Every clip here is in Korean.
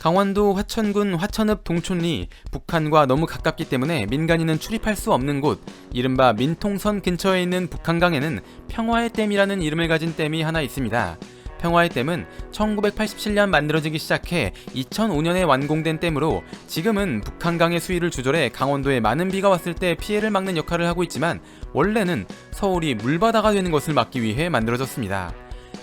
강원도 화천군 화천읍 동촌리 북한과 너무 가깝기 때문에 민간인은 출입할 수 없는 곳 이른바 민통선 근처에 있는 북한강에는 평화의 댐이라는 이름을 가진 댐이 하나 있습니다. 평화의 댐은 1987년 만들어지기 시작해 2005년에 완공된 댐으로 지금은 북한강의 수위를 조절해 강원도에 많은 비가 왔을 때 피해를 막는 역할을 하고 있지만 원래는 서울이 물바다가 되는 것을 막기 위해 만들어졌습니다.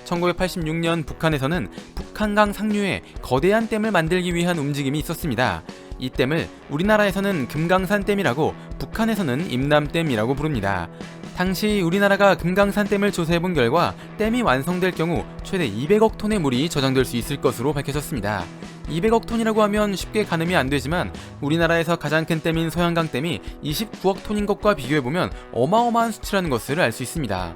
1986년 북한에서는 북한강 상류에 거대한 댐을 만들기 위한 움직임이 있었습니다. 이 댐을 우리나라에서는 금강산 댐이라고 북한에서는 임남댐이라고 부릅니다. 당시 우리나라가 금강산 댐을 조사해본 결과 댐이 완성될 경우 최대 200억 톤의 물이 저장될 수 있을 것으로 밝혀졌습니다. 200억 톤이라고 하면 쉽게 가늠이 안 되지만 우리나라에서 가장 큰 댐인 소양강 댐이 29억 톤인 것과 비교해보면 어마어마한 수치라는 것을 알 수 있습니다.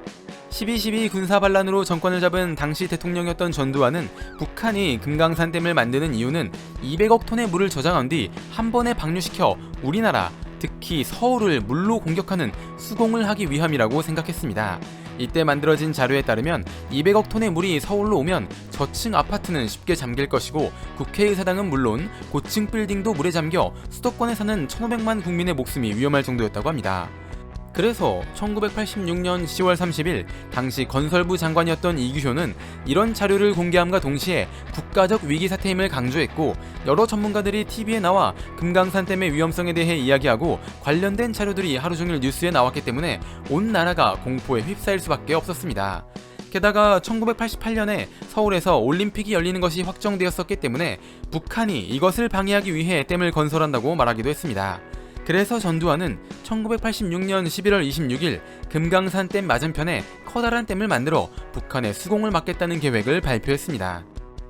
12.12 군사 반란으로 정권을 잡은 당시 대통령이었던 전두환은 북한이 금강산 댐을 만드는 이유는 200억 톤의 물을 저장한 뒤 한 번에 방류시켜 우리나라, 특히 서울을 물로 공격하는 수공을 하기 위함이라고 생각했습니다. 이때 만들어진 자료에 따르면 200억 톤의 물이 서울로 오면 저층 아파트는 쉽게 잠길 것이고 국회의사당은 물론 고층 빌딩도 물에 잠겨 수도권에 사는 1,500만 국민의 목숨이 위험할 정도였다고 합니다. 그래서 1986년 10월 30일 당시 건설부 장관이었던 이규효는 이런 자료를 공개함과 동시에 국가적 위기 사태임을 강조했고 여러 전문가들이 TV에 나와 금강산 댐의 위험성에 대해 이야기하고 관련된 자료들이 하루 종일 뉴스에 나왔기 때문에 온 나라가 공포에 휩싸일 수밖에 없었습니다. 게다가 1988년에 서울에서 올림픽이 열리는 것이 확정되었었기 때문에 북한이 이것을 방해하기 위해 댐을 건설한다고 말하기도 했습니다. 그래서 전두환은 1986년 11월 26일 금강산 댐 맞은편에 커다란 댐을 만들어 북한의 수공을 막겠다는 계획을 발표했습니다.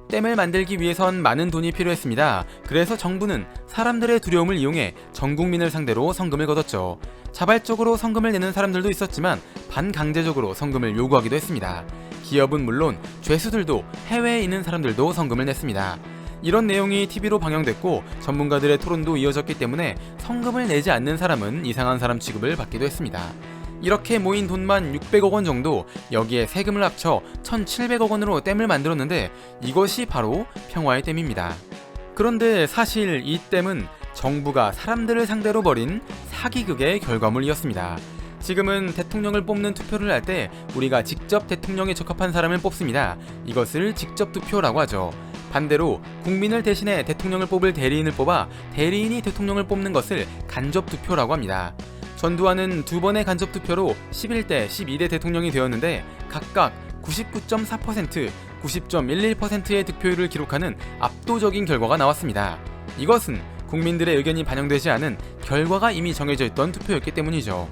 댐을 만들기 위해선 많은 돈이 필요했습니다. 그래서 정부는 사람들의 두려움을 이용해 전 국민을 상대로 성금을 걷었죠. 자발적으로 성금을 내는 사람들도 있었지만 반강제적으로 성금을 요구하기도 했습니다. 기업은 물론 죄수들도 해외에 있는 사람들도 성금을 냈습니다. 이런 내용이 TV로 방영됐고 전문가들의 토론도 이어졌기 때문에 성금을 내지 않는 사람은 이상한 사람 취급을 받기도 했습니다. 이렇게 모인 돈만 600억 원 정도 여기에 세금을 합쳐 1,700억 원으로 댐을 만들었는데 이것이 바로 평화의 댐입니다. 그런데 사실 이 댐은 정부가 사람들을 상대로 벌인 사기극의 결과물이었습니다. 지금은 대통령을 뽑는 투표를 할 때 우리가 직접 대통령에 적합한 사람을 뽑습니다. 이것을 직접 투표라고 하죠. 반대로 국민을 대신해 대통령을 뽑을 대리인을 뽑아 대리인이 대통령을 뽑는 것을 간접 투표라고 합니다. 전두환은 두 번의 간접 투표로 11대, 12대 대통령이 되었는데 각각 99.4%, 90.11%의 득표율을 기록하는 압도적인 결과가 나왔습니다. 이것은 국민들의 의견이 반영되지 않은 결과가 이미 정해져 있던 투표였기 때문이죠.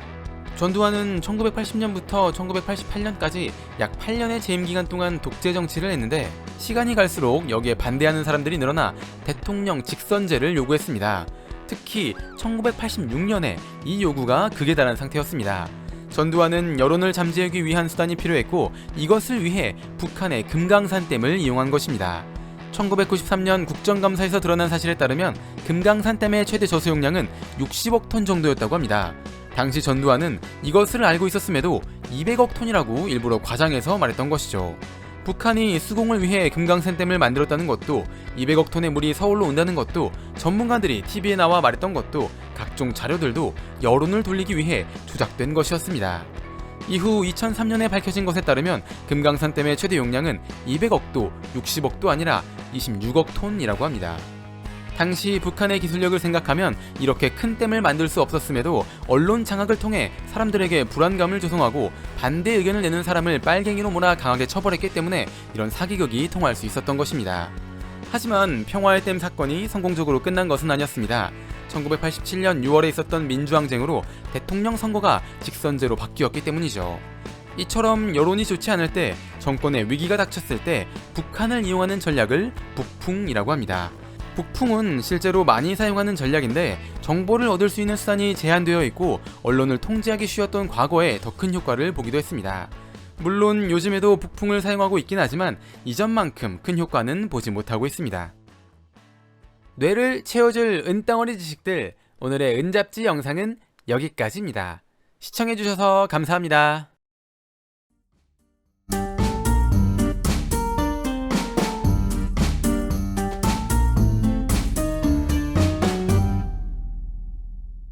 전두환은 1980년부터 1988년까지 약 8년의 재임 기간 동안 독재 정치를 했는데 시간이 갈수록 여기에 반대하는 사람들이 늘어나 대통령 직선제를 요구했습니다. 특히 1986년에 이 요구가 극에 달한 상태였습니다. 전두환은 여론을 잠재우기 위한 수단이 필요했고 이것을 위해 북한의 금강산댐을 이용한 것입니다. 1993년 국정감사에서 드러난 사실에 따르면 금강산댐의 최대 저수용량은 60억 톤 정도였다고 합니다. 당시 전두환은 이것을 알고 있었음에도 200억 톤이라고 일부러 과장해서 말했던 것이죠. 북한이 수공을 위해 금강산댐을 만들었다는 것도 200억 톤의 물이 서울로 온다는 것도 전문가들이 TV에 나와 말했던 것도 각종 자료들도 여론을 돌리기 위해 조작된 것이었습니다. 이후 2003년에 밝혀진 것에 따르면 금강산댐의 최대 용량은 200억도 60억도 아니라 26억 톤이라고 합니다. 당시 북한의 기술력을 생각하면 이렇게 큰 댐을 만들 수 없었음에도 언론 장악을 통해 사람들에게 불안감을 조성하고 반대 의견을 내는 사람을 빨갱이로 몰아 강하게 처벌했기 때문에 이런 사기극이 통할 수 있었던 것입니다. 하지만 평화의 댐 사건이 성공적으로 끝난 것은 아니었습니다. 1987년 6월에 있었던 민주항쟁으로 대통령 선거가 직선제로 바뀌었기 때문이죠. 이처럼 여론이 좋지 않을 때 정권에 위기가 닥쳤을 때 북한을 이용하는 전략을 북풍이라고 합니다. 북풍은 실제로 많이 사용하는 전략인데 정보를 얻을 수 있는 수단이 제한되어 있고 언론을 통제하기 쉬웠던 과거에 더 큰 효과를 보기도 했습니다. 물론 요즘에도 북풍을 사용하고 있긴 하지만 이전만큼 큰 효과는 보지 못하고 있습니다. 뇌를 채워줄 은덩어리 지식들 오늘의 은잡지 영상은 여기까지입니다. 시청해주셔서 감사합니다.